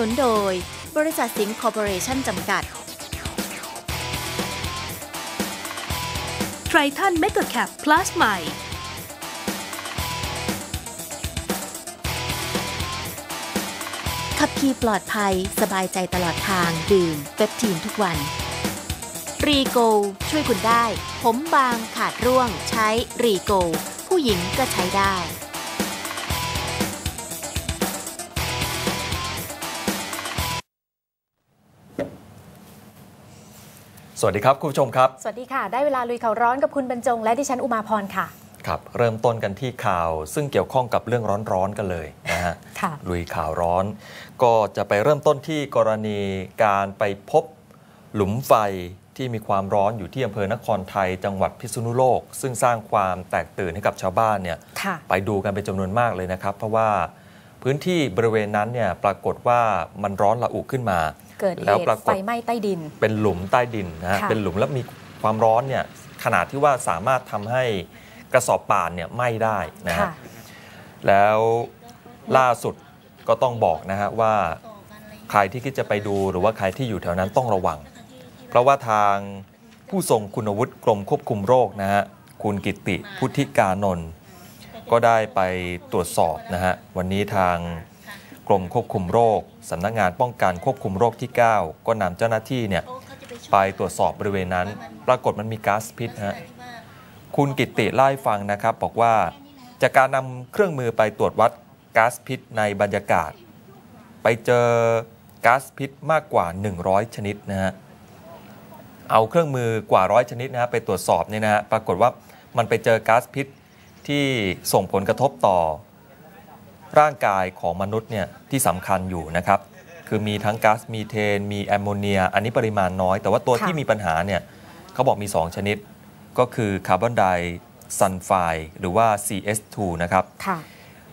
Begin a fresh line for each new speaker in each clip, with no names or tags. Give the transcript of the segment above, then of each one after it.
นุนโดย บริษัทสิงห์คอร์ปอเรชั่นจำกัด
ไทรทันเมกะแคปพลัสใหม่
ขับขี่ปลอดภัย สบายใจตลอดทาง ดื่มเปปทีนทุกวัน รีโก ช่วยคุณได้ ผมบางขาดร่วง ใช้รีโก ผู้หญิงก็ใช้ได้
สวัสดีครับ คุณผู้ชมครับ
สวัสดีค่ะ ได้เวลาลุยข่าวร้อนกับคุณบรรจง และดิฉันอุมาพรค่ะ
ครับ เริ่มต้นกันที่ข่าวซึ่งเกี่ยวข้องกับเรื่องร้อนๆกันเลยนะฮะ
ค่ะ
ลุยข่าวร้อน ก็จะไปเริ่มต้นที่กรณีการไปพบหลุมไฟที่มีความร้อนอยู่ที่อำเภอนครไทย จังหวัดพิษณุโลก ซึ่งสร้างความแตกตื่นให้กับชาวบ้านเนี่ย
ค่ะ
ไปดูกันเป็นจำนวนมากเลยนะครับ เพราะว่าพื้นที่บริเวณนั้นเนี่ยปรากฏว่ามันร้อนระอุขึ้นมา
เกิดเห
แล้ว
ตุ
ปรากฏ
ไฟไหม้ใต้ดิน
เป็นหลุมใต้ดินนะฮะ
ค่ะ
เป็นหลุมแล้วมีความร้อนเนี่ยขนาดที่ว่าสามารถทำให้กระสอบป่านเนี่ยไหม้ได้นะฮะ
ค่ะ
แล้วล่าสุดก็ต้องบอกนะฮะว่าใครที่คิดจะไปดูหรือว่าใครที่อยู่แถวนั้นต้องระวัง เพราะว่าทางผู้ทรงคุณวุฒิกรมควบคุมโรคนะฮะคุณกิติพุทธิกานนท์ก็ได้ไปตรวจสอบนะฮะวันนี้ทางกรมควบคุมโรค สำนักงานป้องกันควบคุมโรคที่ 9 ก็นำเจ้าหน้าที่เนี่ยไปตรวจสอบบริเวณนั้น ปรากฏมันมีก๊าซพิษฮะคุณกิติเล่าให้ฟังนะครับบอกว่าจากการนำเครื่องมือไปตรวจวัดก๊าซพิษในบรรยากาศ ไปเจอก๊าซพิษมากกว่า 100 ชนิดนะฮะเอาเครื่องมือกว่าร้อยชนิดนะฮะไปตรวจสอบเนี่ยนะฮะปรากฏว่ามันไปเจอก๊าซพิษที่ส่งผลกระทบต่อ ร่างกายของมนุษย์เนี่ยที่สำคัญอยู่นะครับ คือมีทั้งก๊าซมีเทน มีแอมโมเนีย อันนี้ปริมาณน้อย แต่ว่าตัว
ค่ะ
ที่มีปัญหาเนี่ยเขาบอกมี 2 ชนิด ก็คือคาร์บอนไดซัลไฟด์หรือว่า CS2 นะครับ
ค่ะ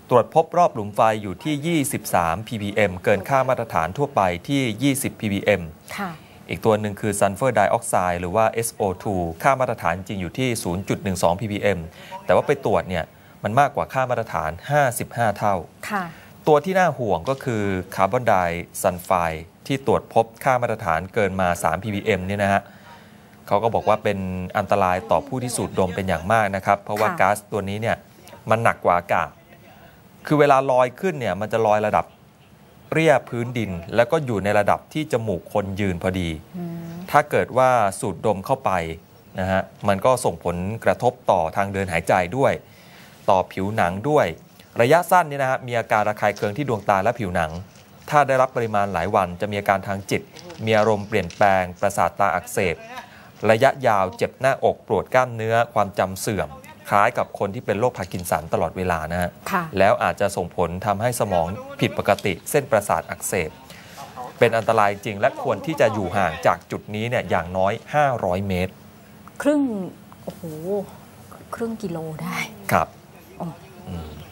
ตรวจพบรอบหลุมไฟอยู่ที่ 23 ppm เกินค่ามาตรฐานทั่วไปที่ 20 ppm
ค่ะ
อีกตัวหนึ่งคือซัลเฟอร์ไดออกไซด์หรือว่า SO2 ค่ามาตรฐานจริงอยู่ที่ 0.12 ppm แต่ว่าไปตรวจเนี่ย มันมากกว่าค่ามาตรฐาน 55 เท่า
ค่ะ
ตัวที่น่าห่วงก็คือคาร์บอนไดซัลไฟด์ที่ตรวจพบค่ามาตรฐานเกินมา 3 ppm เนี่ยนะฮะเขาก็บอกว่าเป็นอันตรายต่อผู้ที่สูดดมเป็นอย่างมากนะครับ เพราะว่า
ค่ะ
ก๊าซตัวนี้เนี่ยมันหนักกว่าอากาศ คือเวลาลอยขึ้นเนี่ยมันจะลอยระดับเรียบพื้นดิน แล้วก็อยู่ในระดับที่จมูกคนยืนพอดี
อืม
ถ้าเกิดว่าสูดดมเข้าไปนะฮะมันก็ส่งผลกระทบต่อทางเดินหายใจด้วย ต่อผิวหนังด้วย ระยะสั้นเนี่ยนะฮะมีอาการระคายเคืองที่ดวงตาและผิวหนัง ถ้าได้รับปริมาณหลายวันจะมีอาการทางจิต มีอารมณ์เปลี่ยนแปลง ประสาทตาอักเสบ ระยะยาวเจ็บหน้าอกปวดกล้ามเนื้อ ความจำเสื่อม คล้ายกับคนที่เป็นโรคพาร์กินสันตลอดเวลานะฮะ
ค่ะ
แล้วอาจจะส่งผลทำให้สมองผิดปกติ เส้นประสาทอักเสบเป็นอันตรายจริงและควรที่จะอยู่ห่างจากจุดนี้เนี่ยอย่างน้อย 500 เมตร
ครึ่ง โอ้โห ครึ่งกิโลได้
ครับ
อ๋อ
อืม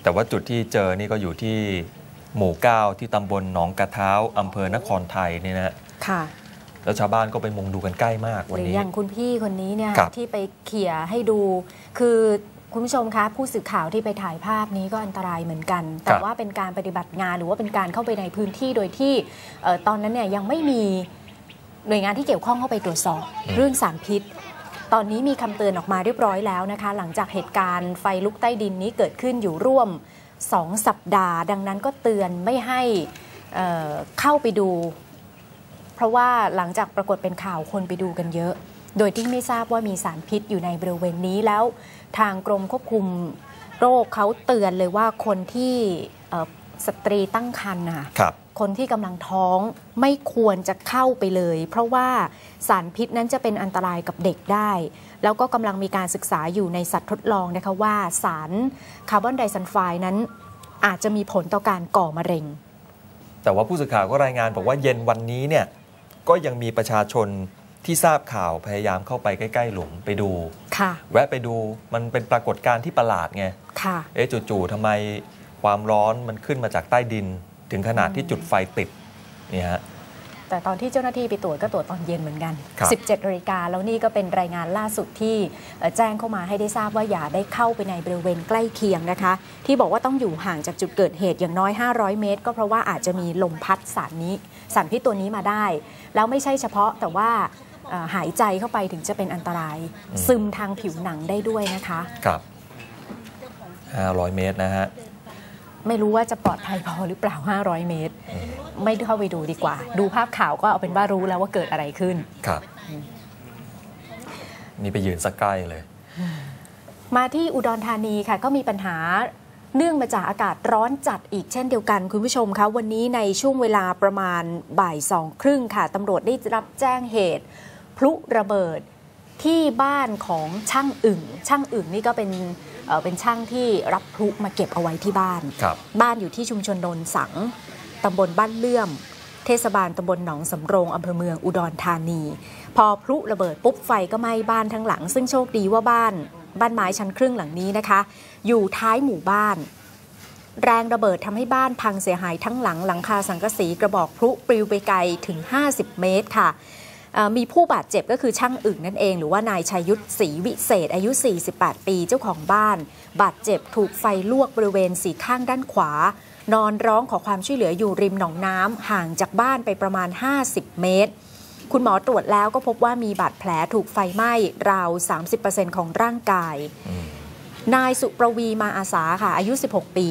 แต่ว่าจุดที่เจอนี่ก็อยู่ที่หมู่9ที่ตำบลหนองกระเท้าอำเภอนครไทยเนี่ยนะ
ค่ะ
แล้วชาวบ้านก็ไปมุงดูกันใกล้มาก
ห
วัน
รือ
นี้
อย่างคุณพี่คนนี้เนี่ย
ครับ
ที่ไปเขี่ยให้ดู คือคุณผู้ชมคะผู้สื่อข่าวที่ไปถ่ายภาพนี้ก็อันตรายเหมือนกัน แต่ว่าเป็นการปฏิบัติงานหรือว่าเป็นการเข้าไปในพื้นที่โดยที่เอ่อตอนนั้นเนี่ยยังไม่มีหน่วยงานที่เกี่ยวข้องเข้าไปตรวจสอบเรื่องสารพิษ ตอนนี้มีคำเตือนออกมาเรียบร้อยแล้วนะคะ หลังจากเหตุการณ์ไฟลุกใต้ดินนี้เกิดขึ้นอยู่ร่วม 2 สัปดาห์ ดังนั้นก็เตือนไม่ให้เเข้าไปดู เพราะว่าหลังจากปรากฏเป็นข่าวคนไปดูกันเยอะ โดยที่ไม่ทราบว่ามีสารพิษอยู่ในบริเวณนี้แล้ว ทางกรมควบคุมโรคเขาเตือนเลยว่าคนที่สตรีตั้งครรภ์น่ะ
ครับ
คนที่กำลังท้องไม่ควรจะเข้าไปเลย เพราะว่าสารพิษนั้นจะเป็นอันตรายกับเด็กได้ แล้วก็กำลังมีการศึกษาอยู่ในสัตว์ทดลองนะคะว่าสารคาร์บอนไดซัลไฟด์นั้นอาจจะมีผลต่อการก่อมะเร็ง
แต่ว่าผู้สื่อข่าวก็รายงานบอกว่าเย็นวันนี้เนี่ยก็ยังมีประชาชนที่ทราบข่าวพยายามเข้าไปใกล้ๆหลุมไปดู
ค่ะ
แวะไปดูมันเป็นปรากฏการณ์ที่ประหลาดไง
ค่ะ
เอ๊ะจู่ๆทำไมความร้อนมันขึ้นมาจากใต้ดิน ถึงขนาดที่จุดไฟติดเนี่ยฮะ
แต่ตอนที่เจ้าหน้าที่ไปตรวจก็ตรวจตอนเย็นเหมือนกัน
ครับ
17นาฬิกาแล้วนี่ก็เป็นรายงานล่าสุดที่เอ่อแจ้งเข้ามาให้ได้ทราบว่าอย่าได้เข้าไปในบริเวณใกล้เคียงนะคะ ที่บอกว่าต้องอยู่ห่างจากจุดเกิดเหตุอย่างน้อย 500 เมตร ก็เพราะว่าอาจจะมีลมพัดสารนี้สารพิษตัวนี้มาได้ แล้วไม่ใช่เฉพาะแต่ว่าเอ่อหายใจเข้าไปถึงจะเป็นอันตราย
อืม
ซึมทางผิวหนังได้ด้วยนะคะ
ครับ500 เมตรนะฮะ
ไม่รู้ว่าจะปลอดภัยพอหรือเปล่า 500 เมตร ไม่เข้าไปดูดีกว่า ดูภาพข่าวก็เอาเป็นว่ารู้แล้วว่าเกิดอะไรขึ้น
ครับ นี่ไปยืนสักใกล้เลย
มาที่อุดรธานีค่ะก็มีปัญหาเนื่องมาจากอากาศร้อนจัดอีกเช่นเดียวกันคุณผู้ชมคะวันนี้ในช่วงเวลาประมาณบ่ายสองครึ่งค่ะตำรวจได้รับแจ้งเหตุ พลุระเบิดที่บ้านของช่างอึ่ง ช่างอึ่งนี่ก็เป็น เอ่อเป็นช่างที่รับพลุมาเก็บเอาไว้ที่บ้าน
ครับ
บ้านอยู่ที่ชุมชนโนนสังตำบลบ้านเลื่อม เทศบาลตำบลหนองสำโรงอำเภอเมืองอุดรธานี พอพลุระเบิดปุ๊บไฟก็ไหม้บ้านทั้งหลัง ซึ่งโชคดีว่าบ้าน บ้านไม้ชั้นครึ่งหลังนี้นะคะ อยู่ท้ายหมู่บ้าน แรงระเบิดทำให้บ้านพังเสียหายทั้งหลังหลังคาสังกะสีกระบอกพลุปลิวไปไกลถึง 50 เมตรค่ะเอ่อ มีผู้บาดเจ็บก็คือช่างอึ่งนั่นเอง หรือว่านายชัยยุทธศรีวิเศษ อายุ 48 ปีเจ้าของบ้าน บาดเจ็บถูกไฟลวกบริเวณสีข้างด้านขวา นอนร้องขอความช่วยเหลืออยู่ริมหนองน้ำห่างจากบ้านไปประมาณ 50 เมตร คุณหมอตรวจแล้วก็พบว่ามีบาดแผลถูกไฟไหม้ราว 30%ของร่างกาย
อืม
นายสุประวีมาอาสาค่ะ อายุ 16 ปี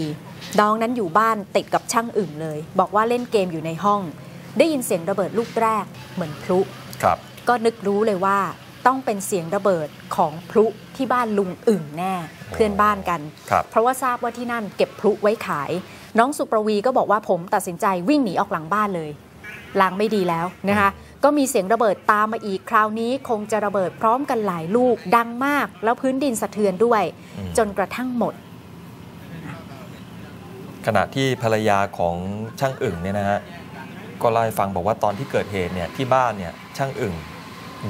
น้องนั้นอยู่บ้านติดกับช่างอึ่งเลย บอกว่าเล่นเกมอยู่ในห้อง ได้ยินเสียงระเบิดลูกแรกเหมือนพลุ
ครับ
ก็นึกรู้เลยว่าต้องเป็นเสียงระเบิดของพลุที่บ้านลุงอึ่งแน่เพื่อนบ้านกัน
ครับ
เพราะว่าทราบว่าที่นั่นเก็บพลุไว้ขาย น้องสุประวีก็บอกว่าผมตัดสินใจวิ่งหนีออกหลังบ้านเลยลางไม่ดีแล้วนะคะก็มีเสียงระเบิดตามมาอีกคราวนี้คงจะระเบิดพร้อมกันหลายลูกดังมาก แล้วพื้นดินสะเทือนด้วย
อืม
จนกระทั่งหมด
ขณะที่ภรรยาของช่างอึ่งเนี่ยนะฮะก็เล่าให้ฟังบอกว่าตอนที่เกิดเหตุเนี่ยที่บ้านเนี่ยช่างอึ่ง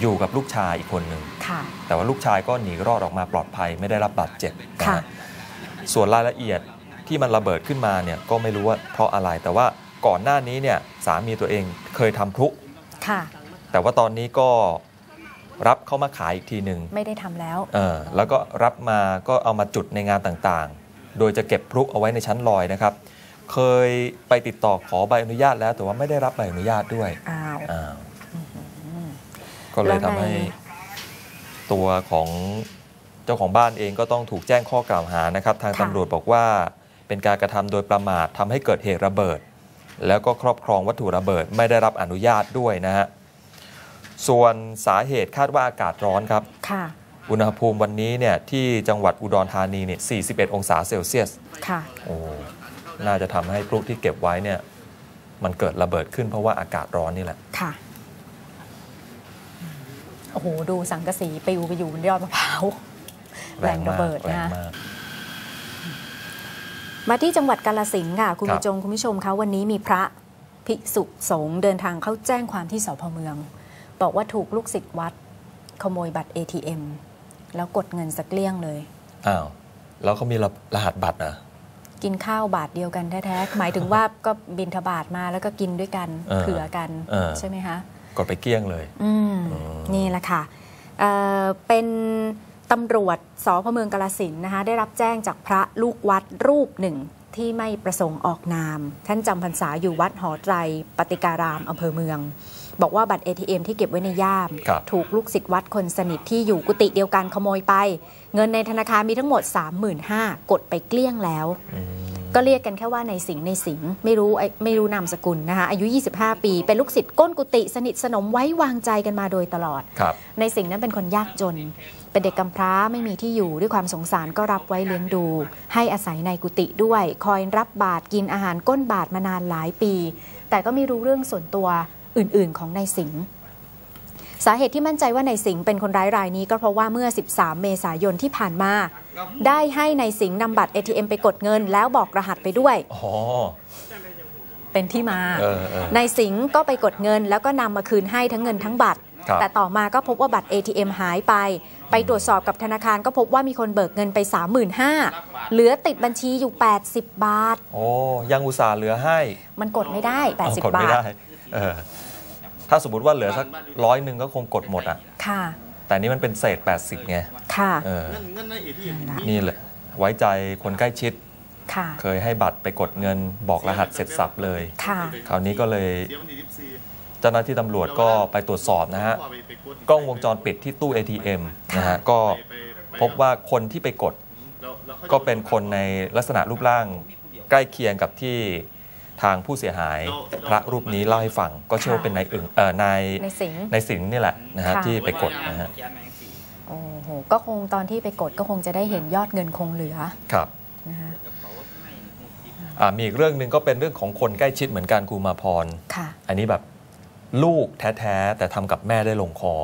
อยู่กับลูกชายอีกคนหนึ่ง
ค่ะ
แต่ว่าลูกชายก็หนีรอดออกมาปลอดภัยไม่ได้รับบาดเจ็บนะ
ค่ะ
ฮะส่วนรายละเอียดที่มันระเบิดขึ้นมาเนี่ยก็ไม่รู้ว่าเพราะอะไร แต่ว่าก่อนหน้านี้เนี่ยสามีตัวเองเคยทำพลุ
ค่ะ
แต่ว่าตอนนี้ก็รับเข้ามาขายอีกทีหนึ่ง
ไม่ได้ทำแล้ว
เออแล้วก็รับมาก็เอามาจุดในงานต่างๆ โดยจะเก็บพลุเอาไว้ในชั้นลอยนะครับ เคยไปติดต่อขอใบอนุญาตแล้วแต่ว่าไม่ได้รับใบอนุญาตด้วย
อ้าว
อ้าว ก็เลยทำให้
แล้วใน
ตัวของเจ้าของบ้านเองก็ต้องถูกแจ้งข้อกล่าวหานะครับ ทาง
ค่ะ
ตำรวจบอกว่า เป็นการกระทำโดยประมาททำให้เกิดเหตุระเบิด แล้วก็ครอบครองวัตถุระเบิดไม่ได้รับอนุญาตด้วยนะฮะส่วนสาเหตุคาดว่าอากาศร้อนครับ
ค่ะ
อุณหภูมิวันนี้เนี่ยที่จังหวัดอุดรธานีเนี่ย 41 องศาเซลเซียส
ค่ะ
โอ้ น่าจะทำให้พลุที่เก็บไว้เนี่ย มันเกิดระเบิดขึ้นเพราะว่าอากาศร้อนนี่แหละ
ค่ะ โอ้โห ดูสังกะสีปลิวไปอยู่บนยอดมะพร้าวแรงระเบิด
แรง
นะ
มาก
มาที่จังหวัดกาลสินธุ์ค่ะ คุณ
ครับ
ผู้ชมคุณผู้ชมคะวันนี้มีพระภิกษุสงฆ์เดินทางเข้าแจ้งความที่สพเมือง บอกว่าถูกลูกศิษย์วัด ขโมยบัตร ATM แล้วกดเงินสักเกลี้ยงเลย
อ้าวแล้วเขามีรรหัสบัตรนะ
กินข้าวบาทเดียวกันแท้ๆหมายถึงว่าก็บินทบาทมาแล้วก็กินด้วยกัน
เออ
เผื่อกัน
เออ
ใช่ไหมคะ
กดไปเกลี้ยงเลย
อืม
อืม
นี่แหละค่ะเอ่อเป็นตำรวจสพเมืองกาลสินธุ์นะคะได้รับแจ้งจากพระลูกวัดรูปหนึ่งที่ไม่ประสงค์ออกนาม ท่านจำพรรษาอยู่วัดหอไตรปฏิการามอำเภอเมือง บอกว่าบัตร ATM ที่เก็บไว้ในย่าม
ครับ
ถูกลูกศิษย์วัดคนสนิทที่อยู่กุฏิเดียวกันขโมยไป เงินในธนาคารมีทั้งหมด 35,000กดไปเกลี้ยงแล้ว
อืม
ก็เรียกกันแค่ว่าในสิงห์ในสิงห์ไม่รู้ไอ้ไม่รู้นามสกุลนะคะอายุ 25 ปี เป็นลูกศิษย์ก้นกุฏิสนิทสนมไว้วางใจกันมาโดยตลอด
ครับ
ในสิงห์นั้นเป็นคนยากจน เป็นเด็กกำพร้าไม่มีที่อยู่ด้วยความสงสารก็รับไว้เลี้ยงดู ให้อาศัยในกุฏิด้วย คอยรับบาตรกินอาหารก้นบาตรมานานหลายปี แต่ก็ไม่รู้เรื่องส่วนตัวอื่น ๆ ของนายสิงห์ สาเหตุที่มั่นใจว่านายสิงห์เป็นคนร้ายรายนี้ก็เพราะว่าเมื่อ 13 เมษายนที่ผ่านมา ได้ให้นายสิงห์นำบัตร ATM ไปกดเงิน แล้วบอกรหัสไปด้วย
อ๋อ
เป็นที่มา
เออเออ
นายสิงห์ก็ไปกดเงิน แล้วก็นำมาคืนให้ทั้งเงินทั้งบัตร
ครับ
แต่ต่อมาก็พบว่าบัตร ATM หายไป ไปตรวจสอบกับธนาคารก็พบว่ามีคนเบิกเงินไป 35,000เหลือติดบัญชีอยู่ 80 บาท
โอ้ยังอุตส่าห์เหลือให้
มันกดไม่ได้
เอากด
80 บา
ไม่
ท
ได้เออ ถ้าสมมติว่าเหลือสักร้อยหนึ่งก็คงกดหมดอะ
ค่ะ
แต่นี่มันเป็นเศษ 80ไง
ค่ะ
เออ
เงินเงินในเอทีเอ็ม
นี่แหละไว้ใจคนใกล้ชิด
ค่ะ
เคยให้บัตรไปกดเงินบอกรหัสเสร็จสับเลย
ค่ะ
คราวนี้ก็เลย
เดี๋ยววันที่สิบสี่
เจ้าหน้าที่ตำรวจก็ไปตรวจสอบนะฮะกล้องวงจรปิดที่ตู้ ATM นะฮะก็พบว่าคนที่ไปกด ก็เป็นคนในลักษณะรูปร่างใกล้เคียงกับที่ ทางผู้เสียหายพระรูปนี้เล่าให้ฟัง ก็เชื่อว่าเป็นนายอึ่งเอ่อนาย
ในสิงห์
นายสิงห์นี่แหละนะฮะ
ค่ะ
ที่ไปกดนะฮะ
โอ้โหก็คงตอนที่ไปกดก็คงจะได้เห็นยอดเงินคงเหลือ
ครับ
นะคะ
อ่ามีอีกเรื่องหนึ่งก็เป็นเรื่องของคนใกล้ชิดเหมือนกันครูมาพร
ค่ะ
อันนี้แบบลูกแท้ๆ แต่ทำกับแม่ได้ลงคอ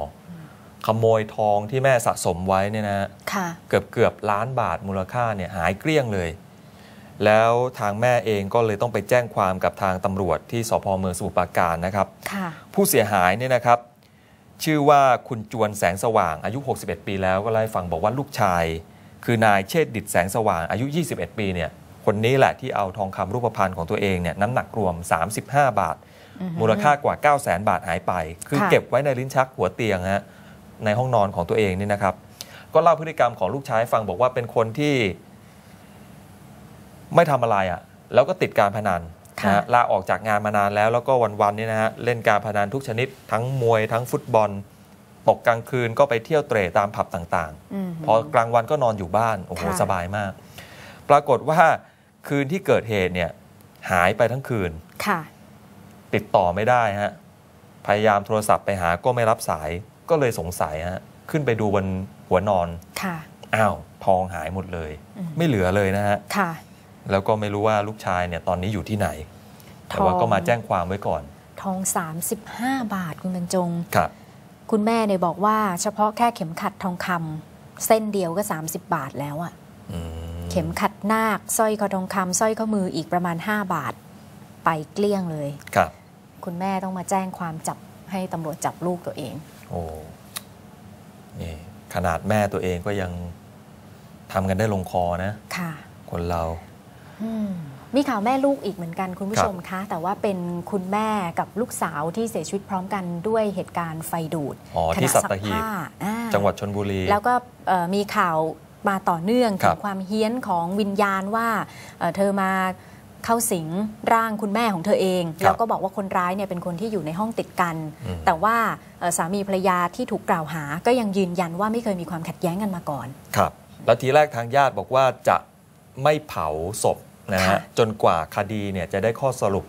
ขโมยทองที่แม่สะสมไว้เนี่ยนะ
ค่ะ
เกือบเกือบล้านบาทมูลค่าเนี่ยหายเกลี้ยงเลย แล้วทางแม่เองก็เลยต้องไปแจ้งความกับทางตำรวจที่สพเมืองสมุทรปราการนะครับ
ค่ะ
ผู้เสียหายเนี่ยนะครับ ชื่อว่าคุณจวนแสงสว่างอายุ 61 ปีแล้วก็เล่าให้ฟังบอกว่าลูกชาย คือนายเชษฐดิตแสงสว่างอายุ 21 ปีเนี่ยคนนี้แหละที่เอาทองคำรูปพรรณของตัวเองเนี่ยน้ำหนักรวม 35 บาท
อือฮึ
มูลค่ากว่า 9 0 0 0 0 0บาทหายไป คือ
ค่ะ
เก็บไว้ในลิ้นชักหัวเตียงฮะในห้องนอนของตัวเองนี่นะครับ ก็เล่าพฤติกรรมของลูกชายให้ฟังบอกว่าเป็นคนที่ ไม่ทำอะไรอะ่ะแล้วก็ติดการพนัน
ค่ะ
นะฮะลาออกจากงานมานานแล้วแล้วก็วันๆนี่นะฮะเล่นการพนันทุกชนิด ทั้งมวยทั้งฟุตบอล ตกกลางคืนก็ไปเที่ยวเตร่ตามผับต่าง
อืม
ๆพอกลางวันก็นอนอยู่บ้านโอ้โห
ค่ะ
สบายมาก ปรากฏว่าคืนที่เกิดเหตุเนี่ยหายไปทั้งคืน
ค่ะ
ติดต่อไม่ได้ฮะพยายามโทรศัพท์ไปหาก็ไม่รับสายก็เลยสงสัยฮะขึ้นไปดูบนหัวนอน
ค่ะ
อ้าวทองหายหมดเลย
อืม
ไม่เหลือเลยนะฮะ
ค่ะ
แล้วก็ไม่รู้ว่าลูกชายเนี่ยตอนนี้อยู่ที่ไหน แต่ว่า
ทอง
ก็มาแจ้งความไว้ก่อน
ทอง 35 บาทคุณบรรจง
ครับ
คุณแม่เนี่ยบอกว่าเฉพาะแค่เข็มขัดทองคำเส้นเดียวก็ 30 บาทแล้วอะ
อืม
เข็มขัดนาคสร้อยคอทองคำสร้อยข้อมืออีกประมาณ 5 บาท ไปเกลี้ยงเลย
ครับ
คุณแม่ต้องมาแจ้งความจับให้ตำรวจจับลูกตัวเอง
โอ้นี่ขนาดแม่ตัวเองก็ยังทำกันได้ลงคอนะ
ค่ะ
คนเรา
อื มมีข่าวแม่ลูกอีกเหมือนกันคุณผู้ชมคะ แต่ว่าเป็นคุณแม่กับลูกสาวที่เสียชีวิตพร้อมกันด้วยเหตุการณ์ไฟดูด
อ๋อ
ข
ที่
ณะ
สั
ซัก
ตหีบ
ผ้าอ่า
จังหวัดชนบุรี
แล้วก็เอ่อมีข่าวมาต่อเนื่อง
ครั
ถึ
บ
งความเฮี้ยนของวิญญาณว่าเอ่อเธอมาเข้าสิงร่างคุณแม่ของเธอเอง แล้วก็บอกว่าคนร้ายเนี่ยเป็นคนที่อยู่ในห้องติดกัน
อืม
แต่ว่าเอ่อสามีภรรยาที่ถูกกล่าวหา ก็ยังยืนยันว่าไม่เคยมีความขัดแย้งกันมาก่อน
ครับ แล้วทีแรกทางญาติบอกว่าจะไม่เผาศพ นะฮะ
ค่ะ
จนกว่าคดีเนี่ยจะได้ข้อสรุป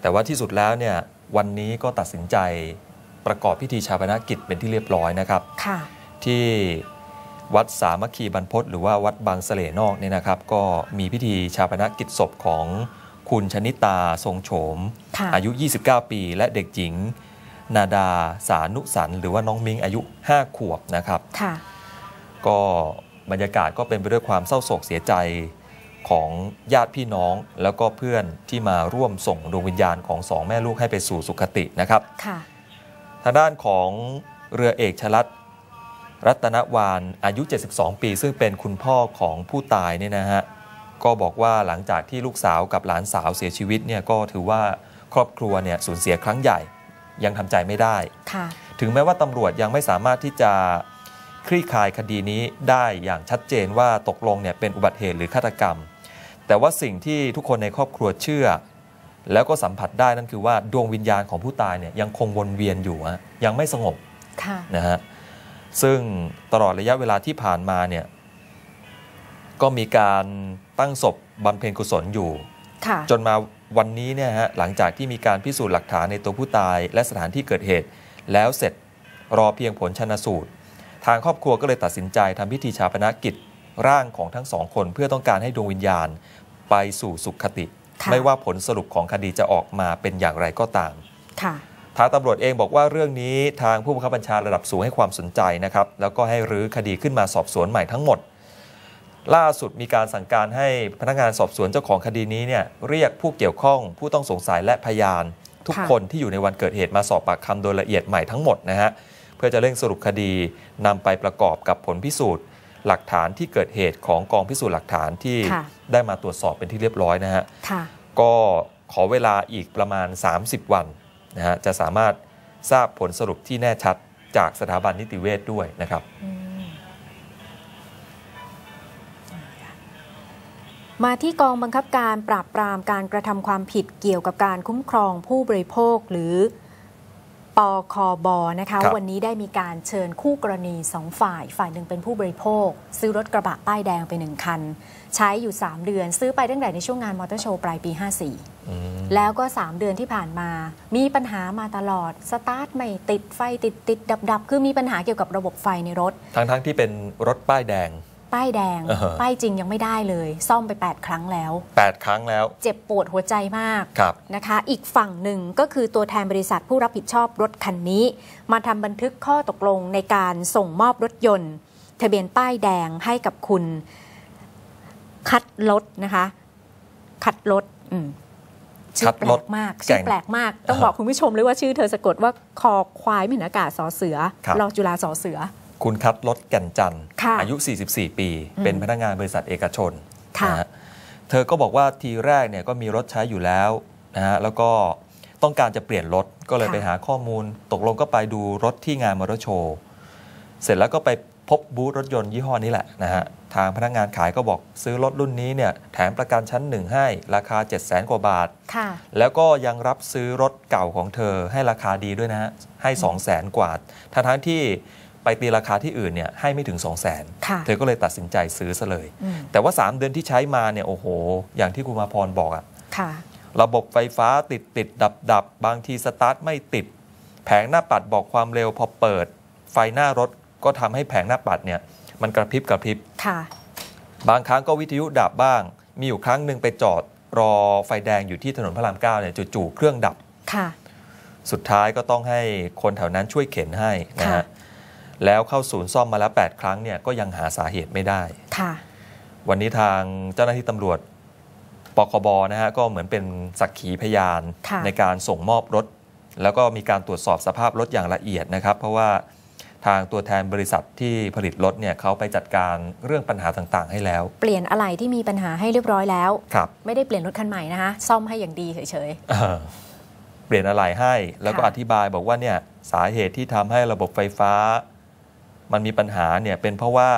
แต่ว่าที่สุดแล้วเนี่ยวันนี้ก็ตัดสินใจประกอบพิธีชาปนกิจเป็นที่เรียบร้อยนะครับ
ค่ะ
ที่วัดสามัคคีบรรพตหรือว่าวัดบางเสลนอกเนี่ยนะครับ ก็มีพิธีชาปนกิจศพของคุณชนิตาทรงโฉม
ค่ะ
อายุ 29 ปี และเด็กหญิง นาดาสานุสัน หรือว่าน้องมิงอายุ 5 ขวบนะครับ
ค่ะ
ก็บรรยากาศก็เป็นไปด้วยความเศร้าโศกเสียใจ ของญาติพี่น้องแล้วก็เพื่อนที่มาร่วมส่งดวงวิญญาณของสองแม่ลูกให้ไปสู่สุคตินะครับ
ค่ะ
ทางด้านของเรือเอกชลัดรัตนวานอายุ 72 ปี ซึ่งเป็นคุณพ่อของผู้ตายเนี่ยนะฮะก็บอกว่าหลังจากที่ลูกสาวกับหลานสาวเสียชีวิตเนี่ยก็ถือว่าครอบครัวเนี่ยสูญเสียครั้งใหญ่ยังทำใจไม่ได้
ค่ะ
ถึงแม้ว่าตำรวจยังไม่สามารถที่จะคลี่คลายคดีนี้ได้อย่างชัดเจนว่าตกลงเนี่ยเป็นอุบัติเหตุหรือฆาตกรรม แต่ว่าสิ่งที่ทุกคนในครอบครัวเชื่อ แล้วก็สัมผัสได้นั่นคือว่าดวงวิญญาณของผู้ตายเนี่ยยังคงวนเวียนอยู่ฮะยังไม่สงบ
ค่ะ
นะฮะซึ่งตลอดระยะเวลาที่ผ่านมาเนี่ยก็มีการตั้งศพบำเพ็ญกุศลอยู่
ค่ะ
จนมาวันนี้เนี่ยฮะหลังจากที่มีการพิสูจน์หลักฐานในตัวผู้ตาย และสถานที่เกิดเหตุ แล้วเสร็จรอเพียงผลชนสูตร ทางครอบครัวก็เลยตัดสินใจทำพิธีชาปนกิจร่างของทั้งสองคนเพื่อต้องการให้ดวงวิญญาณ ไปสู่สุขติ
ค่ะ
ไม่ว่าผลสรุปของคดีจะออกมาเป็นอย่างไรก็ตาม
ค่ะ
ทางตำรวจเองบอกว่าเรื่องนี้ทางผู้บังคับบัญชาระดับสูงให้ความสนใจนะครับ แล้วก็ให้รื้อคดีขึ้นมาสอบสวนใหม่ทั้งหมด ล่าสุดมีการสั่งการให้พนักงานสอบสวนเจ้าของคดีนี้เนี่ยเรียกผู้เกี่ยวข้อง ผู้ต้องสงสัยและพยาน ทุก
ค่ะ
คนที่อยู่ในวันเกิดเหตุมาสอบปากคำโดยละเอียดใหม่ทั้งหมดนะฮะเพื่อจะเร่งสรุปคดีนำไปประกอบกับผลพิสูจน์ หลักฐานที่เกิดเหตุของกองพิสูจน์หลักฐานที่
ค่ะ
ได้มาตรวจสอบเป็นที่เรียบร้อยนะฮะ
ค่ะ
ก็ขอเวลาอีกประมาณ 30 วันนะฮะจะสามารถทราบผลสรุปที่แน่ชัดจากสถาบันนิติเวชด้วยนะครับ
มาที่กองบังคับการปราบปรามการกระทำความผิดเกี่ยวกับการคุ้มครองผู้บริโภคหรือ ปคบนะคะ
ครับ
วันนี้ได้มีการเชิญคู่กรณีสองฝ่าย ฝ่ายหนึ่งเป็นผู้บริโภค ซื้อรถกระบะป้ายแดงไปหนึ่งคัน ใช้อยู่ 3 เดือน ซื้อไปตั้งแต่ในช่วงงานมอเตอร์โชว์ปลายปี 54
อืม
แล้วก็ 3 เดือนที่ผ่านมา มีปัญหามาตลอด สตาร์ทไม่ติดไฟติดติดดับดับคือมีปัญหาเกี่ยวกับระบบไฟในรถ
ทั้งทั้งๆที่เป็นรถป้ายแดง
ป้ายแดง
อ่าฮะ
ป้ายจริงยังไม่ได้เลย ซ่อมไป 8 ครั้งแล้ว
8 ครั้งแล้ว
เจ็บปวดหัวใจมาก
ครับ
นะคะ อีกฝั่งหนึ่งก็คือตัวแทนบริษัทผู้รับผิดชอบรถคันนี้ มาทำบันทึกข้อตกลงในการส่งมอบรถยนต์ ทะเบียนป้ายแดงให้กับคุณ คัดรถนะคะ คัดรถอืมชื่
คั
อ
ด
แปล
รถ
กมาก
แก่
ชื่องแปลกมาก ต้องบอกคุณผู้ชมเลยว่าชื่อเธอสะกดว่าคอควายไม่เห็นอากาศสอเสือ
ครับ
รอจุฬาสอเสือ
คุณคัดรถแก่นจันทร์
ค่ะ
อายุ 44 ปี
อืม
เป็นพนักงานบริษัทเอกชน
ค่ะ
นะฮะเธอก็บอกว่าทีแรกเนี่ยก็มีรถใช้อยู่แล้วนะฮะแล้วก็ต้องการจะเปลี่ยนรถก็เลย
ค่ะ
ไปหาข้อมูล ตกลงก็ไปดูรถที่งานมอเตอร์โชว์เสร็จแล้วก็ไปพบบูธรถยนต์ยี่ห้อนี้แหละนะฮะทางพนักงานขายก็บอกซื้อรถรุ่นนี้เนี่ยแถมประกันชั้นหนึ่งให้ราคา 7 0 0 0 0 0กว่าบาท
ค่ะ
แล้วก็ยังรับซื้อรถเก่าของเธอให้ราคาดีด้วยนะฮะให้ 2 0 0แสนกว่าทั้งทั้งๆที่ ไปตีราคาที่อื่นเนี่ยให้ไม่ถึง 2 0 0แสน
ค่ะ
เธอก็เลยตัดสินใจซื้อซะเลย
อืม
แต่ว่า 3 เดือนที่ใช้มาเนี่ยโอ้โห อย่างที่คุณมาพรบอกอะ
ค่ะ
ระบบไฟฟ้าติดติดดับดับบางทีสตาร์ทไม่ติด แผงหน้าปัดบอกความเร็วพอเปิด ไฟหน้ารถก็ทำให้แผงหน้าปัดเนี่ยมันกระพริบกระพริบ
ค่ะ
บางครั้งก็วิทยุดับบ้าง มีอยู่ครั้งหนึ่งไปจอดรอไฟแดงอยู่ที่ถนนพระรามเก้าเนี่ยจู่ๆเครื่องดับ
ค่ะ
สุดท้ายก็ต้องให้คนแถวนั้นช่วยเข็นให้นะ
ค่ะ
ฮะ แล้วเข้าศูนย์ซ่อมมาแล้ว 8 ครั้งเนี่ยก็ยังหาสาเหตุไม่ได้
ค่ะ
วันนี้ทางเจ้าหน้าที่ตำรวจปคบนะฮะก็เหมือนเป็นสักขีพยาน
ค่ะ
ในการส่งมอบรถ แล้วก็มีการตรวจสอบสภาพรถอย่างละเอียดนะครับ เพราะว่าทางตัวแทนบริษัทที่ผลิตรถเนี่ยเขาไปจัดการเรื่องปัญหาต่างๆ ให้แล้ว
เปลี่ยนอะไรที่มีปัญหาให้เรียบร้อยแล้ว
ครับ
ไม่ได้เปลี่ยนรถคันใหม่นะคะซ่อมให้อย่างดีเฉย
เออเปลี่ยนอะไรให้ แล้วก็
ค่ะ
อธิบายบอกว่าเนี่ยสาเหตุที่ทำให้ระบบไฟฟ้า มันมีปัญหาเนี่ยเป็นเพราะว่า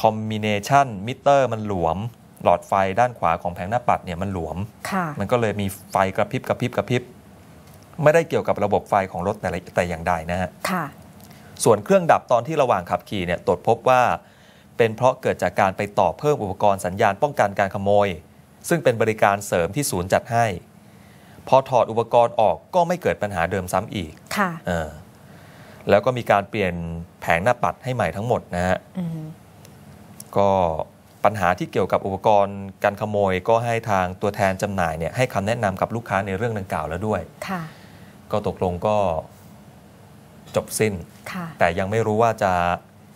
คอมบิเนชันมิเตอร์มันหลวม หลอดไฟด้านขวาของแผงหน้าปัดเนี่ยมันหลวม
ๆค่ะ
มันก็เลยมีไฟกระพริบกระพริบกระพริบ ไม่ได้เกี่ยวกับระบบไฟของรถแต่ละแต่อย่างใดนะฮะ
ค่ะ
ส่วนเครื่องดับตอนที่ระหว่างขับขี่เนี่ยตรวจพบว่าเป็นเพราะเกิดจากการไปต่อเพิ่มอุปกรณ์สัญญาณป้องกันการขโมย ซึ่งเป็นบริการเสริมที่ศูนย์จัดให้ พอถอดอุปกรณ์ออกก็ไม่เกิดปัญหาเดิมซ้ำอีก
ค่ะ
เออ แล้วก็มีการเปลี่ยนแผงหน้าปัดให้ใหม่ทั้งหมดนะฮะ
อืม
ก็ปัญหาที่เกี่ยวกับอุปกรณ์การขโมยก็ให้ทางตัวแทนจำหน่ายเนี่ยให้คำแนะนำกับลูกค้าในเรื่องดังกล่าวแล้วด้วย
ค่ะ
ก็ตกลงก็จบสิ้น
ค่ะ
แต่ยังไม่รู้ว่าจะ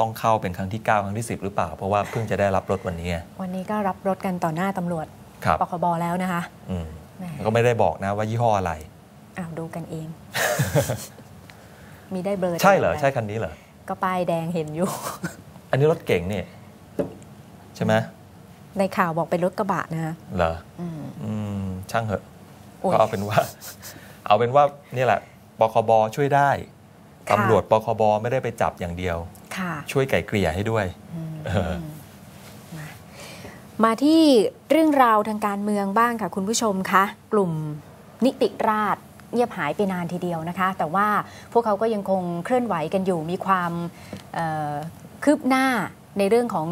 ต้องเข้าเป็นครั้งที่ 9 ครั้งที่ 10 หรือเปล่า เพราะว่าเพิ่งจะได้รับรถวันนี้ไง
วันนี้ก็รับรถกันต่อหน้าตำรวจ
ครับ
ปคบแล้วนะคะ
อืม
แหม
ก็ไม่ได้บอกนะว่ายี่ห้ออะไร
อ้าวดูกันเอง มีได้เบอร์
ใช่เหรอ
ได้
ใช่คันนี้เหรอ
ก็ป้ายแดงเห็นอยู่
อันนี้รถเก่งนี่ ใช่ไหม
ในข่าวบอกเป็นรถกระบะนะคะ
เหรอ
อืม
อืม ช่างเหอะ
โอ้ย
ก็เอาเป็นว่า เอาเป็นว่านี่แหละปคบช่วยได้
ค่ะ
ตำรวจปคบไม่ได้ไปจับอย่างเดียว
ค่ะ
ช่วยไก่เกลี่ยให้ด้วย
อืม
เออ
มามาที่เรื่องราวทางการเมืองบ้างค่ะ คุณผู้ชมคะ กลุ่มนิติราษฎร์ เงียบหายไปนานทีเดียวนะคะ แต่ว่าพวกเขาก็ยังคงเคลื่อนไหวกันอยู่มีความเอ่อคืบหน้าในเรื่องของ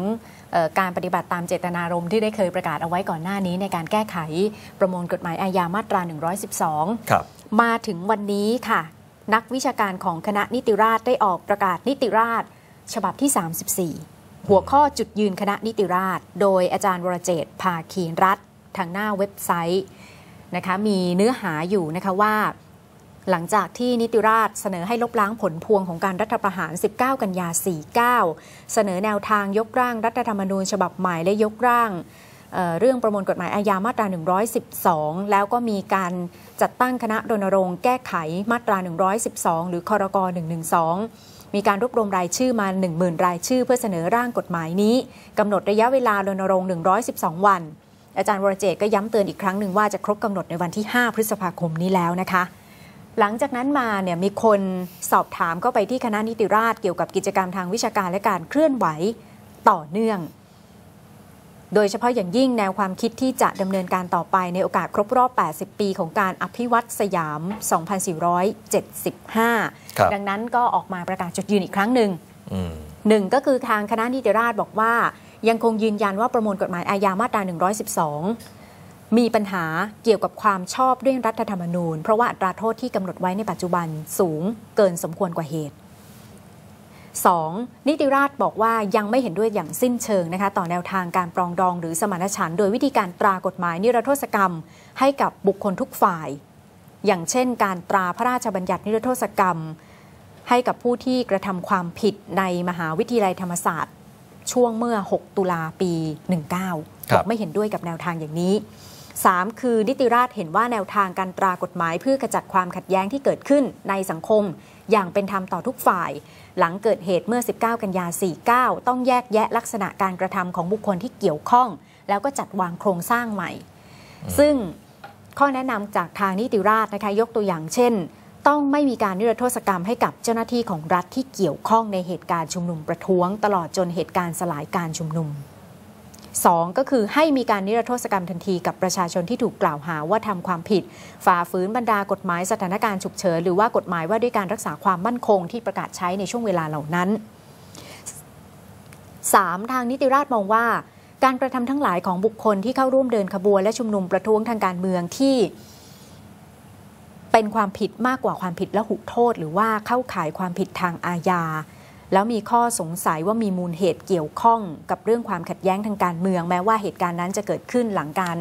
เออการปฏิบัติตามเจตนารมณ์ที่ได้เคยประกาศเอาไว้ก่อนหน้านี้ในการแก้ไขประมวลกฎหมายอาญามาตรา 112
ครับ
มาถึงวันนี้ค่ะ นักวิชาการของคณะนิติราษฎร์ได้ออกประกาศนิติราษฎร์ฉบับที่ 34 หัวข้อจุดยืนคณะนิติราษฎร์โดยอาจารย์วรเจตน์ภาคีรัฐทางหน้าเว็บไซต์ นะคะมีเนื้อหาอยู่นะคะว่า หลังจากที่นิติราษฎร์เสนอให้ลบล้างผลพวงของการรัฐประหาร 19 กันยา 49 เสนอแนวทางยกร่างรัฐธรรมนูญฉบับใหม่และยกร่างเเรื่องประมวลกฎหมายอาญามาตรา 112 แล้วก็มีการจัดตั้งคณะรณรงค์แก้ไขมาตรา 112 หรือคอรก112มีการรวบรวมรายชื่อมา 10,000 รายชื่อเพื่อเสนอร่างกฎหมายนี้กำหนดระยะเวลารณรงค์ 112 วัน อาจารย์วรเจตน์ก็ย้ำเตือนอีกครั้งหนึ่งว่าจะครบกำหนดในวันที่ 5 พฤษภาคมนี้แล้วนะคะ หลังจากนั้นมาเนี่ยมีคนสอบถามเข้าไปที่คณะนิติราษฎร์เกี่ยวกับกิจกรรมทางวิชาการและการเคลื่อนไหวต่อเนื่อง โดยเฉพาะอย่างยิ่งแนวความคิดที่จะดำเนินการต่อไปในโอกาสครบรอบ 80 ปีของการอภิวัตสยาม 2475
ครับ
ดังนั้นก็ออกมาประกาศจุดยืนอีกครั้งหนึ่ง
อืม
หนึ่งก็คือทางคณะนิติราษฎร์บอกว่า ยังคงยืนยันว่าประมวลกฎหมายอาญามาตรา 112 มีปัญหาเกี่ยวกับความชอบด้วยรัฐธรรมนูญ เพราะว่าอัตราโทษที่กำหนดไว้ในปัจจุบันสูงเกินสมควรกว่าเหตุ 2. นิติราษฎร์บอกว่ายังไม่เห็นด้วยอย่างสิ้นเชิงนะคะต่อแนวทางการปรองดองหรือสมานฉันท์โดยวิธีการตรากฎหมายนิรโทษกรรม ให้กับบุคคลทุกฝ่าย อย่างเช่น การตราพระราชบัญญัตินิรโทษกรรม ให้กับผู้ที่กระทำความผิดในมหาวิทยาลัยธรรมศาสตร์ ช่วงเมื่อ 6 ตุลาปี 19
ครับ
บอกไม่เห็นด้วยกับแนวทางอย่างนี้ 3. คือนิติราษฎร์เห็นว่าแนวทางการตรากฎหมายเพื่อกระจัดความขัดแย้งที่เกิดขึ้นในสังคม อย่างเป็นธรรมต่อทุกฝ่าย หลังเกิดเหตุเมื่อ 19 กันยา 49 ต้องแยกแยะลักษณะการกระทำของบุคคลที่เกี่ยวข้อง แล้วก็จัดวางโครงสร้างใหม่ ซึ่งข้อแนะนำจากทางนิติราษฎร์นะคะยกตัวอย่างเช่น ต้องไม่มีการนิรโทษกรรมให้กับเจ้าหน้าที่ของรัฐที่เกี่ยวข้องในเหตุการณ์ชุมนุมประท้วง ตลอดจนเหตุการณ์สลายการชุมนุม 2. ก็คือให้มีการนิรโทษกรรมทันทีกับประชาชนที่ถูกกล่าวหาว่าทำความผิด ฝ่าฝืนบรรดากฎหมายสถานการณ์ฉุกเฉินหรือว่ากฎหมายว่าด้วยการรักษาความมั่นคงที่ประกาศใช้ในช่วงเวลาเหล่านั้น 3. ทางนิติราษฎร์มองว่า การกระทำทั้งหลายของบุคคลที่เข้าร่วมเดินขบวนและชุมนุมประท้วงทางการเมืองที่ เป็นความผิดมากกว่าความผิดและหุโทษ หรือว่าเข้าข่ายความผิดทางอาญา แล้วมีข้อสงสัยว่ามีมูลเหตุเกี่ยวข้องกับเรื่องความขัดแย้งทางการเมือง แม้ว่าเหตุการณ์นั้นจะเกิดขึ้นหลังการ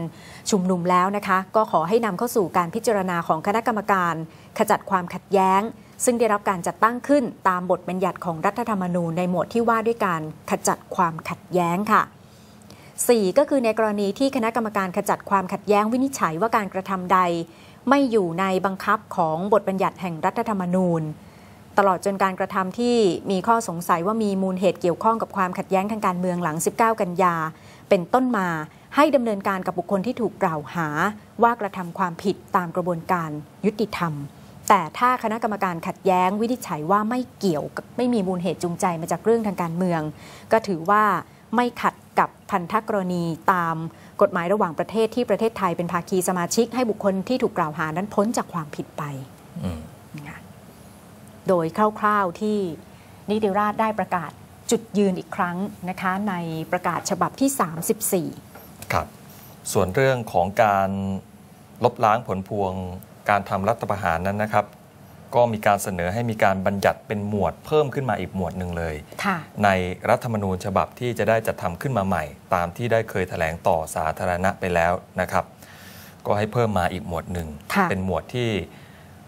ชุมนุมแล้วนะคะ ก็ขอให้นำเข้าสู่การพิจารณาของคณะกรรมการ ขจัดความขัดแย้ง ซึ่งได้รับการจัดตั้งขึ้นตามบทบัญญัติของรัฐธรรมนูญในหมวดที่ว่าด้วยการขจัดความขัดแย้งค่ะ4ก็คือในกรณีที่คณะกรรมการขจัดความขัดแย้งวินิจฉัยว่าการกระทำใด ไม่อยู่ในบังคับของบทบัญญัติแห่งรัฐธรรมนูญ ตลอดจนการกระทำที่มีข้อสงสัยว่ามีมูลเหตุเกี่ยวข้องกับความขัดแย้งทางการเมืองหลัง 19 กันยา เป็นต้นมาให้ดำเนินการกับบุคคลที่ถูกกล่าวหาว่ากระทำความผิดตามกระบวนการยุติธรรม แต่ถ้าคณะกรรมการขัดแย้งวินิจฉัยว่าไม่เกี่ยวกับไม่มีมูลเหตุจูงใจมาจากเรื่องทางการเมือง ก็ถือว่า ไม่ขัดกับพันธกรณีตามกฎหมายระหว่างประเทศที่ประเทศไทยเป็นภาคีสมาชิก ให้บุคคลที่ถูกกล่าวหานั้นพ้นจากความผิดไป
อืม
นะคะโดยคร่าวๆที่นิติราษฎร์ได้ประกาศจุดยืนอีกครั้งนะคะในประกาศฉบับที่ 34
ครับ ส่วนเรื่องของการลบล้างผลพวงการทำรัฐประหารนั้นนะครับ ก็มีการเสนอให้มีการบัญญัติเป็นหมวดเพิ่มขึ้นมาอีกหมวดหนึ่งเลย
ค่ะ
ในรัฐธรรมนูญฉบับที่จะได้จัดทำขึ้นมาใหม่ ตามที่ได้เคยแถลงต่อสาธารณะไปแล้วนะครับ ก็ให้เพิ่มมาอีกหมวดหนึ่ง
ค่ะ
เป็นหมวดที่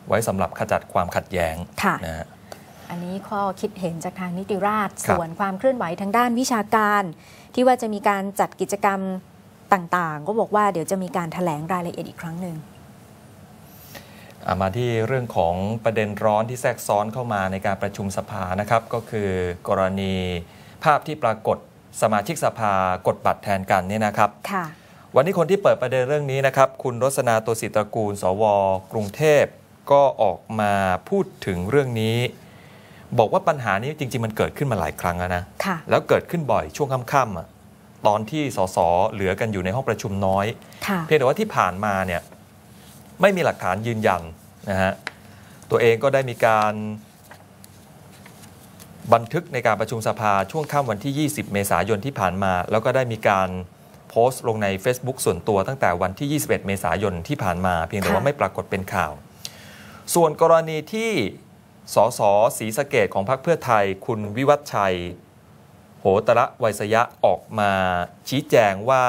ไว้สำหรับขจัดความขัดแย้ง
ค่ะ
นะฮะ
อันนี้ข้อคิดเห็นจากทางนิติราษฎร์
ครับ
ส่วนความเคลื่อนไหวทางด้านวิชาการ ที่ว่าจะมีการจัดกิจกรรมต่างๆ ก็บอกว่าเดี๋ยวจะมีการแถลงรายละเอียดอีกครั้งหนึ่ง
อะ มาที่เรื่องของประเด็นร้อนที่แทรกซ้อนเข้ามาในการประชุมสภานะครับ ก็คือกรณีภาพที่ปรากฏสมาชิกสภากดบัตรแทนกันเนี่ยนะครับ
ค่ะ
วันนี้คนที่เปิดประเด็นเรื่องนี้นะครับ คุณรสนาตัวสิตระกูล สว กรุงเทพ ก็ออกมาพูดถึงเรื่องนี้ บอกว่าปัญหานี้จริง ๆ มันเกิดขึ้นมาหลายครั้งแล้วนะ
ค่ะ
แล้วเกิดขึ้นบ่อยช่วงค่ำๆอะตอนที่สสเหลือกันอยู่ในห้องประชุมน้อย
ค่ะ
เพียงแต่ว่าที่ผ่านมาเนี่ย ไม่มีหลักฐานยืนยันนะฮะตัวเองก็ได้มีการบันทึกในการประชุมสภาช่วงค่ำวันที่ 20 เมษายนที่ผ่านมา แล้วก็ได้มีการโพสต์ลงใน Facebook ส่วนตัวตั้งแต่วันที่ 21 เมษายนที่ผ่านมา เพียงแต่ว่า
ค่ะ
ไม่ปรากฏเป็นข่าว ส่วนกรณีที่สสศรีสะเกดของพรรคเพื่อไทย คุณวิวัฒชัย โหตระไวยสยะออกมาชี้แจงว่า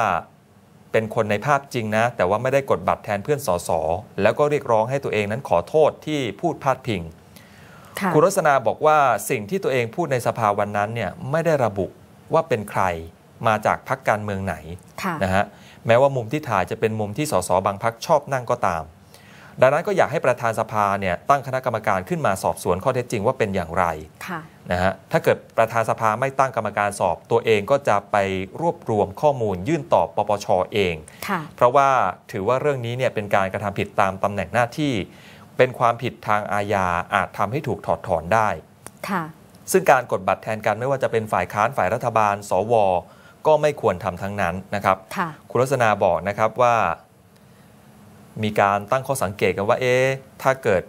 เป็นคนในภาพจริงนะ แต่ว่าไม่ได้กดบัตรแทนเพื่อนสสแล้วก็เรียกร้องให้ตัวเองนั้นขอโทษที่พูดพาดพิง
ค่ะ
คุณรสนาบอกว่าสิ่งที่ตัวเองพูดในสภาวันนั้นเนี่ยไม่ได้ระบุว่าเป็นใครมาจากพรรคการเมืองไหน
ค่ะ
นะฮะแม้ว่ามุมที่ถ่ายจะเป็นมุมที่สสบางพรรคชอบนั่งก็ตาม ดังนั้นก็อยากให้ประธานสภาเนี่ยตั้งคณะกรรมการขึ้นมาสอบสวนข้อเท็จจริงว่าเป็นอย่างไร
ค่ะ
นะฮะถ้าเกิดประธานสภาไม่ตั้งกรรมการสอบ ตัวเองก็จะไปรวบรวมข้อมูลยื่นต่อปปชเอง
ค่ะ
เพราะว่าถือว่าเรื่องนี้เนี่ยเป็นการกระทำผิดตามตำแหน่งหน้าที่ เป็นความผิดทางอาญาอาจทำให้ถูกถอดถอนได้
ค่ะ
ซึ่งการกดบัตรแทนกันไม่ว่าจะเป็นฝ่ายค้านฝ่ายรัฐบาล สว ก็ไม่ควรทำทั้งนั้นนะครับ
ค่ะ
คุณลักษณาบอกนะครับว่า มีการตั้งข้อสังเกตกันว่าเอ๊ะถ้าเกิด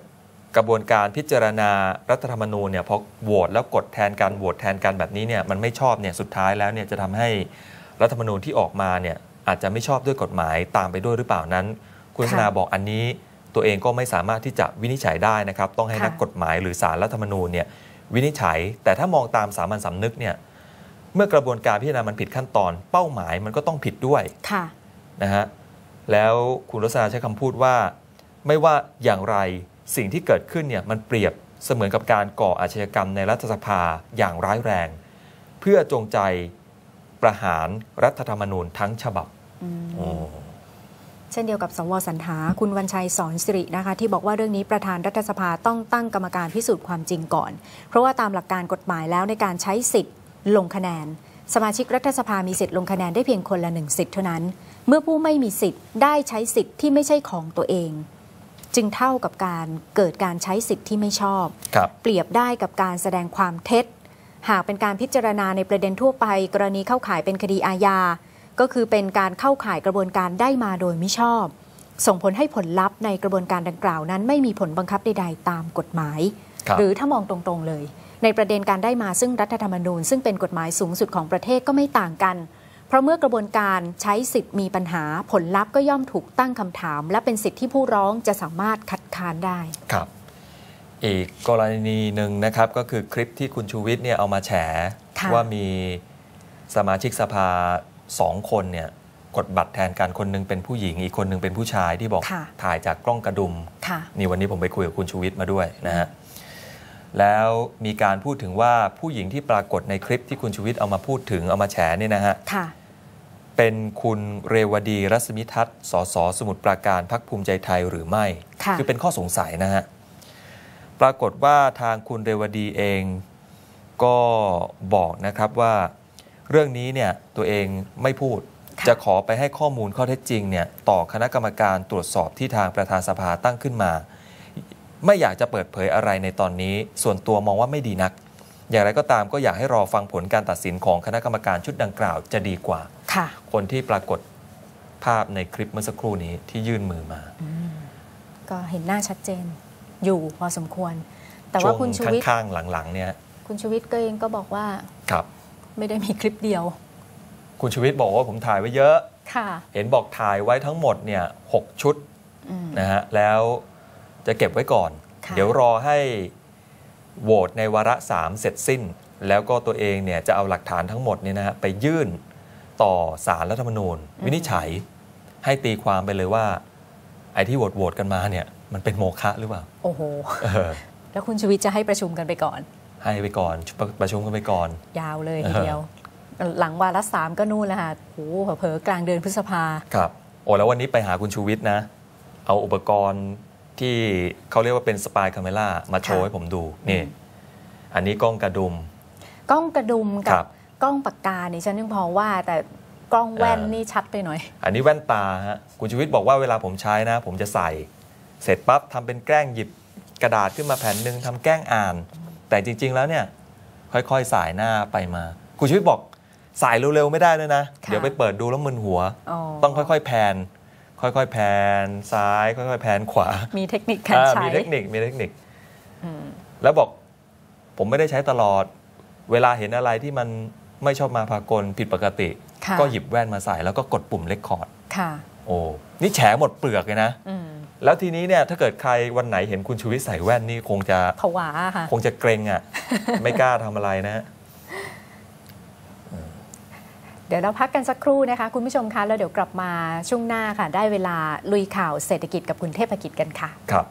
กระบวนการพิจารณารัฐธรรมนูญเนี่ยพอโหวตแล้วกดแทนกันโหวตแทนกันแบบนี้เนี่ยมันไม่ชอบเนี่ยสุดท้ายแล้วเนี่ยจะทำให้รัฐธรรมนูญที่ออกมาเนี่ยอาจจะไม่ชอบด้วยกฎหมายตามไปด้วยหรือเปล่านั้น คุณลักษณาบอกอันนี้ตัวเองก็ไม่สามารถที่จะวินิจฉัยได้นะครับ ต้องให้
ค่ะ
นักกฎหมายหรือสารรัฐธรรมนูญเนี่ยวินิจฉัย แต่ถ้ามองตามสามัญสำนึกเนี่ยเมื่อกระบวนการพิจารณามันผิดขั้นตอน เป้าหมายมันก็ต้องผิดด้วย
ค่ะ
นะฮะ แล้วคุณรสนาใช้คำพูดว่า ไม่ว่าอย่างไรสิ่งที่เกิดขึ้นเนี่ยมันเปรียบเสมือนกับการก่ออาชญากรรมในรัฐสภาอย่างร้ายแรง เพื่อจงใจประหารรัฐธรรมนูญทั้งฉบับโอ้
เช่นเดียวกับสวสันหาคุณวันชัยสอนสิรินะคะ ที่บอกว่าเรื่องนี้ประธานรัฐสภาต้องตั้งกรรมการพิสูจน์ความจริงก่อน เพราะว่าตามหลักการกฎหมายแล้วในการใช้สิทธิ์ลงคะแนน สมาชิกรัฐสภามีสิทธิ์ลงคะแนนได้เพียงคนละหนึ่งสิทธิ์เท่านั้น เมื่อผู้ไม่มีสิทธิ์ได้ใช้สิทธิ์ที่ไม่ใช่ของตัวเอง จึงเท่ากับการเกิดการใช้สิทธิ์ที่ไม่ชอบ
ครับ
เปรียบได้กับการแสดงความเท็จ หากเป็นการพิจารณาในประเด็นทั่วไป กรณีเข้าข่ายเป็นคดีอาญา ก็คือเป็นการเข้าข่ายกระบวนการได้มาโดยมิชอบ ส่งผลให้ผลลัพธ์ในกระบวนการดังกล่าวนั้น ไม่มีผลบังคับใดๆตามกฎหมาย
ครับ
หรือถ้ามองตรงๆเลย ในประเด็นการได้มาซึ่งรัฐธรรมนูญ ซึ่งเป็นกฎหมายสูงสุดของประเทศก็ไม่ต่างกัน เพราะเมื่อกระบวนการใช้สิทธิ์มีปัญหาผลลัพธ์ก็ย่อมถูกตั้งคำถาม และเป็นสิทธิที่ผู้ร้องจะสามารถคัดค้านได้
ครับ อีกกรณีหนึ่งนะครับก็คือคลิปที่คุณชูวิทย์เนี่ยเอามาแฉ
ค่ะ
ว่ามีสมาชิกสภาสองคนเนี่ยกดบัตรแทนกันคนหนึงเป็นผู้หญิง อีกคนหนึงเป็นผู้ชายที่บอก
ค่ะ
ถ่ายจากกล้องกระดุม
ค่ะ
นี่วันนี้ผมไปคุยกับคุณชูวิทย์มาด้วยนะฮะ แล้วมีการพูดถึงว่าผู้หญิงที่ปรากฏในคลิปที่คุณชูวิทย์เอามาพูดถึงเอามาแฉเนี่ยนะฮะ
ค่ะ
เป็นคุณเรวดีรัศมิทัศน์สสสมุทรปราการพักภูมิใจไทยหรือไม่
ค่ะ
อเป็นข้อสงสัยนะฮะ ปรากฏว่าทางคุณเรวดีเองก็บอกนะครับว่าเรื่องนี้เนี่ยตัวเองไม่พูด
ค่ะ
จะขอไปให้ข้อมูลข้อเท็จจริงเนี่ยต่อคณะกรรมการตรวจสอบที่ทางประธานสภาตั้งขึ้นมา ไม่อยากจะเปิดเผยอะไรในตอนนี้ ส่วนตัวมองว่าไม่ดีนัก อย่างไรก็ตามก็อยากให้รอฟังผลการตัดสินของคณะกรรมการชุดดังกล่าวจะดีกว่า
ค่ะ
คนที่ปรากฏภาพในคลิปเมื่อสักครู่นี้ที่ยื่นมือมา
ก็เห็นหน้าชัดเจนอยู่พอสมควร แต่
ช่
ว่าวคุณ
ง
ชูวิทย์
ข้างๆหลังๆ เนี่ย
คุณชูวิทย์ก็เองก็บอกว่า
ครับ
ไม่ได้มีคลิปเดียว
คุณชูวิทย์บอกว่าผมถ่ายไว้เยอะ
ค่ะ
เห็นบอกถ่ายไว้ทั้งหมดเนี่ยหกชุด
อืม
นะฮะแล้ว จะเก็บไว้ก่อน
ค่ะ
เดี๋ยวรอให้โหวตในวาระสามเสร็จสิ้น แล้วก็ตัวเองเนี่ยจะเอาหลักฐานทั้งหมดเนี่ยนะฮะไปยื่นต่อสารรัฐธรรมนูญ วินิจฉัยให้ตีความไปเลยว่า ไอ้ที่โหวตโหวตกันมาเนี่ยมันเป็นโมฆะหรือเปล่า
โอ้โห
เออ
แล้วคุณชูวิทย์จะให้ประชุมกันไปก่อน
ให้ไปก่อนประประชุมกันไปก่อน
ยาวเลยทีเดียว หลังวาระสามก็นู่นแล้วค่ะโอ้โหเผลอๆกลางเดือนพฤษภา
ครับโอ้แล้ววันนี้ไปหาคุณชูวิทย์นะ เอาอุปกรณ์ ที่เขาเรียกว่าเป็นสปายคาเมล่ามาโชว์
ค่ะ
ให้ผมดูนี่อันนี้กล้องกระดุม
กล้องกระดุม
ค
กั
รั
บบกล้องปากกานี่ฉันยังพอว่าแต่กล้องแว่น
เออ
นี่ชัดไปหน่อย
อันนี้แว่นตาฮะคุณชูวิทย์บอกว่าเวลาผมใช้นะ ผมจะใส่ เสร็จปั๊บทำเป็นแกล้งหยิบกระดาษขึ้นมาแผ่นหนึ่งทำแกล้งอ่าน แต่จริง ๆ แล้วเนี่ย ค่อยๆสายหน้าไปมา คุณชูวิทย์บอกสายเร็วๆไม่ได้ด้วยนะ
ค่ะ
เดี๋ยวไปเปิดดูแล้วมึนหัว
อ๋อ
ต้องค่อยๆแพน ค่อยๆแพนซ้าย ค่อยๆแพนขวา
มีเทคนิคการ
อ่า
ใช้
มีเทคนิคมีเทคนิค
อืม
แล้วบอกผมไม่ได้ใช้ตลอด เวลาเห็นอะไรที่มันไม่ชอบมาพากลผิดปกติ
ค่ะ
ก็หยิบแว่นมาใส่ แล้วก็กดปุ่มเลคคอร์ด
ค่ะ
โอ้นี่แฉหมดเปลือกเลยนะ
อืม
แล้วทีนี้เนี่ยถ้าเกิดใครวันไหนเห็นคุณชูวิทย์ใส่แว่นนี่คงจะ
ผวาค่ะ
คงจะเกรงอะ ไม่กล้าทำอะไรนะ
เดี๋ยวเราพักกันสักครู่นะคะ คุณผู้ชมคะแล้วเดี๋ยวกลับมาช่วงหน้าค่ะ ได้เวลาลุยข่าวเศรษฐกิจกับคุณเทพกิจกันค่ะ
ครับ